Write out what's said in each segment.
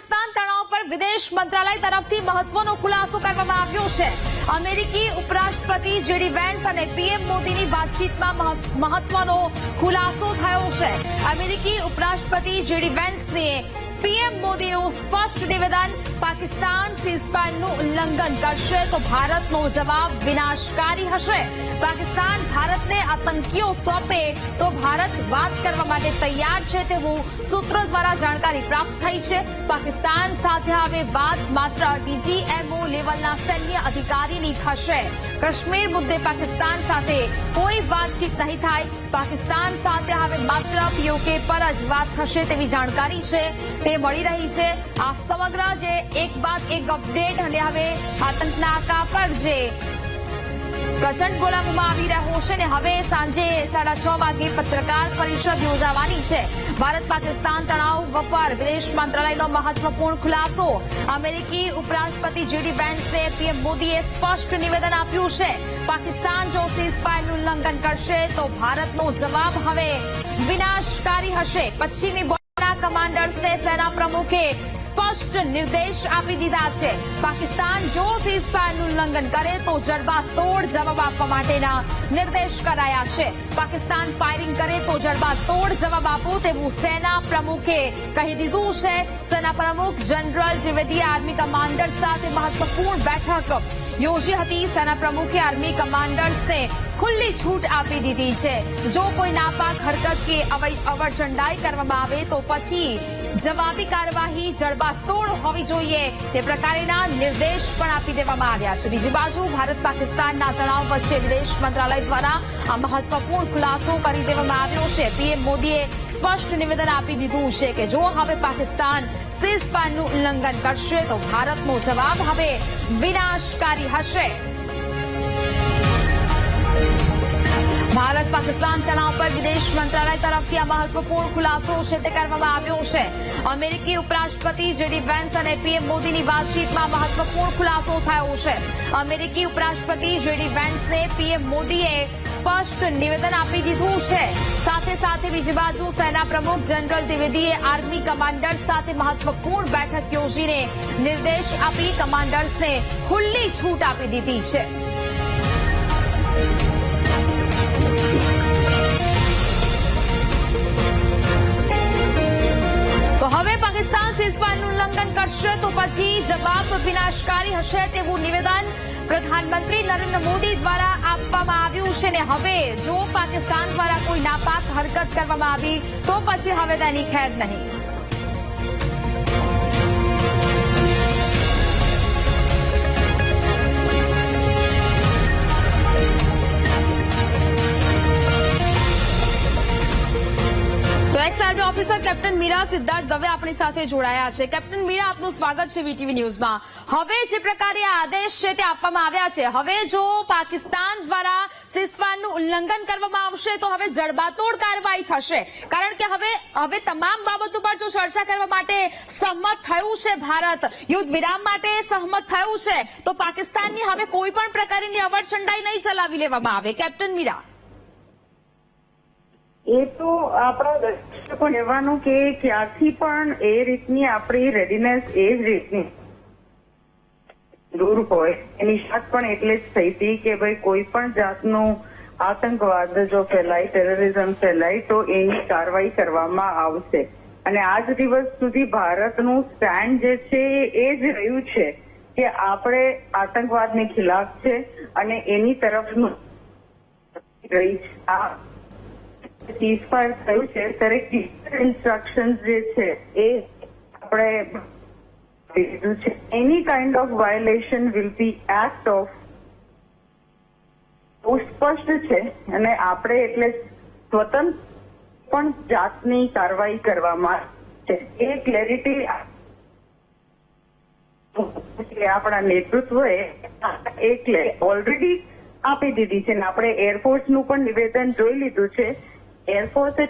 પાકિસ્તાન તણાવ પર વિદેશ મંત્રાલય તરફથી મહત્વનો ખુલાસો કરવામાં આવ્યો છે. અમેરિકી ઉપરાષ્ટ્રપતિ જેડી વેન્સ અને પીએમ મોદીની વાતચીતમાં મહત્વનો ખુલાસો થયો છે. અમેરિકી ઉપરાષ્ટ્રપતિ જેડી વેન્સને પીએમ મોદીનું સ્પષ્ટ નિવેદન, પાકિસ્તાન સીઝફાયરનું ઉલ્લંઘન કરશે તો ભારતનો જવાબ વિનાશકારી હશે. પાકિસ્તાન ભારતને આતંકીઓ સોંપે તો ભારત વાત કરવા માટે તૈયાર છે તેવું સૂત્રો દ્વારા જાણકારી પ્રાપ્ત થઈ છે. પાકિસ્તાન સાથે હવે વાત માત્ર ડીજીએમઓ લેવલના સૈન્ય અધિકારીની થશે. કાશ્મીર મુદ્દે પાકિસ્તાન સાથે કોઈ વાતચીત નહીં થાય. પાકિસ્તાન સાથે હવે માત્ર પીઓકે પર જ વાત થશે તેવી જાણકારી છે. તે મળી રહી છે. આ સમગ્ર જે એક બાદ એક અપડેટ અને હવે આતંકનાકા પર જે પ્રચંડ બોલાવવામાં આવી રહ્યો છે ને હવે સાંજે સાડા છ વાગે પત્રકાર પરિષદ યોજાવાની છે. ભારત પાકિસ્તાન તણાવ પર વિદેશ મંત્રાલયનો મહત્વપૂર્ણ ખુલાસો. અમેરિકી ઉપરાષ્ટ્રપતિ જેડી વેન્સને પીએમ મોદીએ સ્પષ્ટ નિવેદન આપ્યું છે. પાકિસ્તાન જો સીઝફાયરનું ઉલ્લંઘન કરશે તો ભારતનો જવાબ હવે વિનાશકારી હશે. પશ્ચિમી કમાન્ડર્સને સેના પ્રમુખે સ્પષ્ટ નિર્દેશ આપી દીધા છે. પાકિસ્તાન જો સીઝફાયરનું ઉલ્લંઘન કરે તો જડબાતોડ જવાબ આપવા માટેના નિર્દેશ કરાયા છે. પાકિસ્તાન ફાયરિંગ કરે તો જડબાતોડ જવાબ આપો તેવું સેના પ્રમુખે કહી દીધું છે. સેના પ્રમુખ જનરલ દ્વિવેદીએ આર્મી કમાન્ડર સાથે મહત્વપૂર્ણ બેઠક યોજી હતી સેના પ્રમુખે આર્મી કમાન્ડર્સને ખુલ્લી છૂટ આપી દીધી છે. જો કોઈ નાપાક હરકત કે અવૈ- અવરચંડાઈ કરવામાં આવે તો પછી જવાબી કાર્યવાહી જડબાતોડ હોવી જોઈએ. તે પ્રકારેના નિર્દેશ પણ આપી દેવામાં આવ્યા છે. બીજી બાજુ ભારત પાકિસ્તાનના તણાવ વચ્ચે વિદેશ મંત્રાલય દ્વારા આ મહત્વપૂર્ણ ખુલાસો કરી દેવામાં આવ્યો છે. પીએમ મોદીએ સ્પષ્ટ નિવેદન આપી દીધું છે કે જો હવે પાકિસ્તાન સીઝફાયરનું ઉલ્લંઘન કરશે તો ભારતનો જવાબ હવે વિનાશકારી હશે ભારત પાકિસ્તાન તણાવ પર વિદેશ મંત્રાલય તરફથી આ મહત્વપૂર્ણ ખુલાસો છે તે કરવામાં આવ્યો છે. અમેરિકી ઉપરાષ્ટ્રપતિ જેડી વેન્સ અને પીએમ મોદીની વાતચીતમાં મહત્વપૂર્ણ ખુલાસો થયો છે. અમેરિકી ઉપરાષ્ટ્રપતિ જેડી વેન્સને પીએમ મોદીએ સ્પષ્ટ નિવેદન આપી દીધું છે. સાથે સાથે બીજી બાજુ સેના પ્રમુખ જનરલ દ્વિવેદીએ આર્મી કમાન્ડર્સ સાથે મહત્વપૂર્ણ બેઠક યોજીને નિર્દેશ આપી કમાન્ડર્સને ખુલ્લી છૂટ આપી દીધી છે. કરશે તો પછી જવાબ વિનાશકારી હશે તેવું નિવેદન પ્રધાનમંત્રી નરેન્દ્ર મોદી દ્વારા આપવામાં આવ્યું છે ને હવે જો પાકિસ્તાન દ્વારા કોઈ નાપાક હરકત કરવામાં આવી, તો પછી હવે તેની ખેર નહીં. ઓફિસર કેપ્ટન મીરા સિદ્ધાર્થ દવે આપણી સાથે જોડાયા છે. કેપ્ટન મીરા, આપનું સ્વાગત છે વીટીવી ન્યૂઝમાં. હવે જે પ્રકારે આદેશ છે તે આપવામાં આવ્યા છે. હવે જો પાકિસ્તાન દ્વારા સિસ્ફાનનું ઉલ્લંઘન કરવામાં આવશે તો હવે જડબાતોડ કાર્યવાહી થશે. કારણ કે હવે હવે તમામ બાબતો પર જો ચર્ચા કરવા માટે સહમત થયું છે ભારત, યુદ્ધ વિરામ માટે સહમત થયું છે, તો પાકિસ્તાનની હવે કોઈ પણ પ્રકારની અવરચંડાઈ નહીં ચલાવી લેવામાં આવે. કેપ્ટન મીરા. એ તો આપણા દર્શકો કહેવાનું કે ક્યાંથી પણ એ રીતની આપણી રેડીનેસ એ જ રીતની દૂર હોય. એની શાક પણ એટલે જ થઈ હતી કે ભાઈ કોઈ પણ જાતનું આતંકવાદ જો ફેલાય ટેરરિઝમ ફેલાય, તો એની કાર્યવાહી કરવામાં આવશે. અને આજ દિવસ સુધી ભારતનું સ્ટેન્ડ જે છે એ જ રહ્યું છે કે આપણે આતંકવાદની ખિલાફ છે અને એની તરફનું રહી છે સીઝફાયર થયું છે ત્યારે ઇન્સ્ટ્રક્શન જે છે એ આપણે લીધું છે. એની kind of violation will be act of બહુ સ્પષ્ટ છે અને આપણે એટલે સ્વતંત્ર પણ જાતની કાર્યવાહી કરવામાં છે. એ ક્લેરિટી આપણા નેતૃત્વએ એક ઓલરેડી આપી દીધી છે ને આપણે એરફોર્સનું પણ નિવેદન જોઈ લીધું છે and for the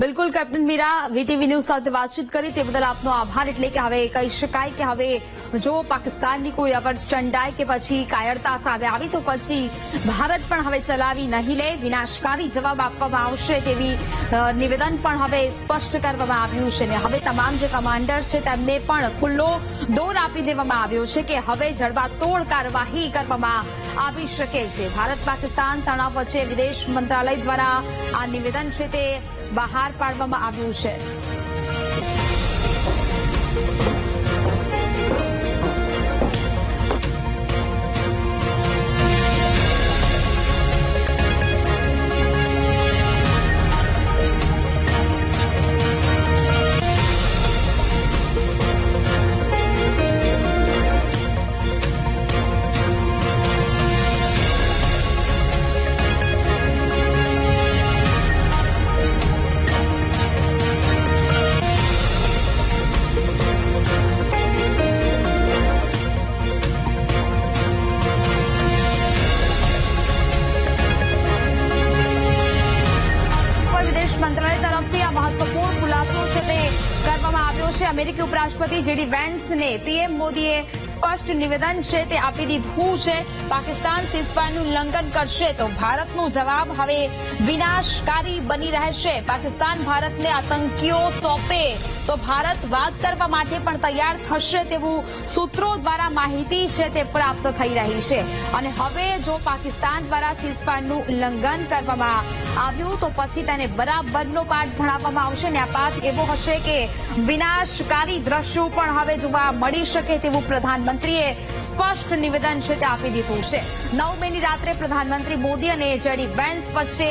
બિલકુલ, કેપ્ટન મીરા, વીટીવી ન્યૂઝ સાથે વાતચીત કરી તે બદલ આપનો આભાર. એટલે કે હવે કહી શકાય કે હવે જો પાકિસ્તાનની કોઈ અવર ચંડાય કે પછી કાયરતા સામે આવી, તો પછી ભારત પણ હવે ચલાવી નહીં લે. વિનાશકારી જવાબ આપવામાં આવશે તેવી નિવેદન પણ હવે સ્પષ્ટ કરવામાં આવ્યું છે. ને હવે તમામ જે કમાન્ડર છે, તેમને પણ ખુલ્લો દોર આપી દેવામાં આવ્યો છે કે હવે જડબાતોડ કાર્યવાહી કરવામાં આવી શકે છે. ભારત પાકિસ્તાન તણાવ વચ્ચે વિદેશ મંત્રાલય દ્વારા આ નિવેદન છે તે બહાર પાડવામાં આવ્યું છે. છે અમેરિકી ઉપરાષ્ટ્રપતિ જેડી વેન્સને પીએમ મોદીએ સ્પષ્ટ નિવેદન છે, તે આપી દીધું છે. પાકિસ્તાન સીઝફાયરનું ઉલ્લંઘન કરશે તો ભારતનો જવાબ હવે વિનાશકારી બની રહેશે. પાકિસ્તાન ભારતને આતંકીઓ સોંપે તો ભારત વાત કરવા માટે પણ તૈયાર થશે તેવું સૂત્રો દ્વારા માહિતી છે તે પ્રાપ્ત થઈ રહી છે. અને હવે જો પાકિસ્તાન દ્વારા સીઝફાયરનું ઉલ્લંઘન કરવામાં આવ્યું, તો પછી તેને બરાબરનો પાઠ ભણાવવામાં આવશે ને આ પાઠ એવો હશે કે વિનાશકારી દ્રશ્યો પણ હવે જોવા મળી શકે તેવું પ્રધાનમંત્રીએ સ્પષ્ટ નિવેદન છે તે આપી દીધું છે. નવ મેની રાત્રે પ્રધાનમંત્રી મોદી અને જેડી વેન્સ વચ્ચે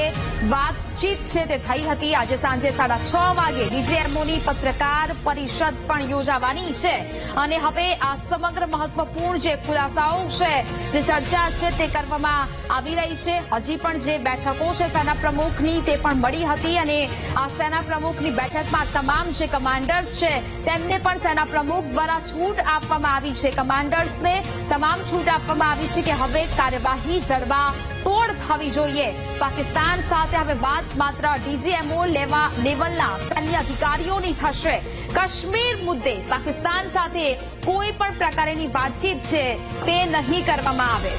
વાતચીત છે તે થઈ હતી. આજે સાંજે સાડા છ વાગે ડીજેએમઓની પત્રકાર પરિષદ પણ યોજાવાની છે. અને હવે આ સમગ્ર મહત્વપૂર્ણ જે ખુલાસાઓ છે, જે ચર્ચા છે તે કરવામાં આવી રહી છે. હજી પણ જે બેઠકો છે સેના પ્રમુખની તે પણ મળી હતી અને આ સેના પ્રમુખની બેઠકમાં તમામ જે કમાન્ડર્સ છે, તેમને પણ સેના પ્રમુખ દ્વારા છૂટ આપવામાં આવી છે. કમાન્ડર્સને તમામ છૂટ આપવામાં આવી છે કે હવે કાર્યવાહી જડબા તોડ થવી જોઈએ. પાકિસ્તાન સાથે હવે વાત માત્ર ડીજીએમઓ લેવા લેવલના સૈન્ય અધિકારીઓની થશે. કાશ્મીર મુદ્દે પાકિસ્તાન સાથે કોઈ પણ પ્રકારની વાતચીત છે તે નહીં કરવામાં આવે.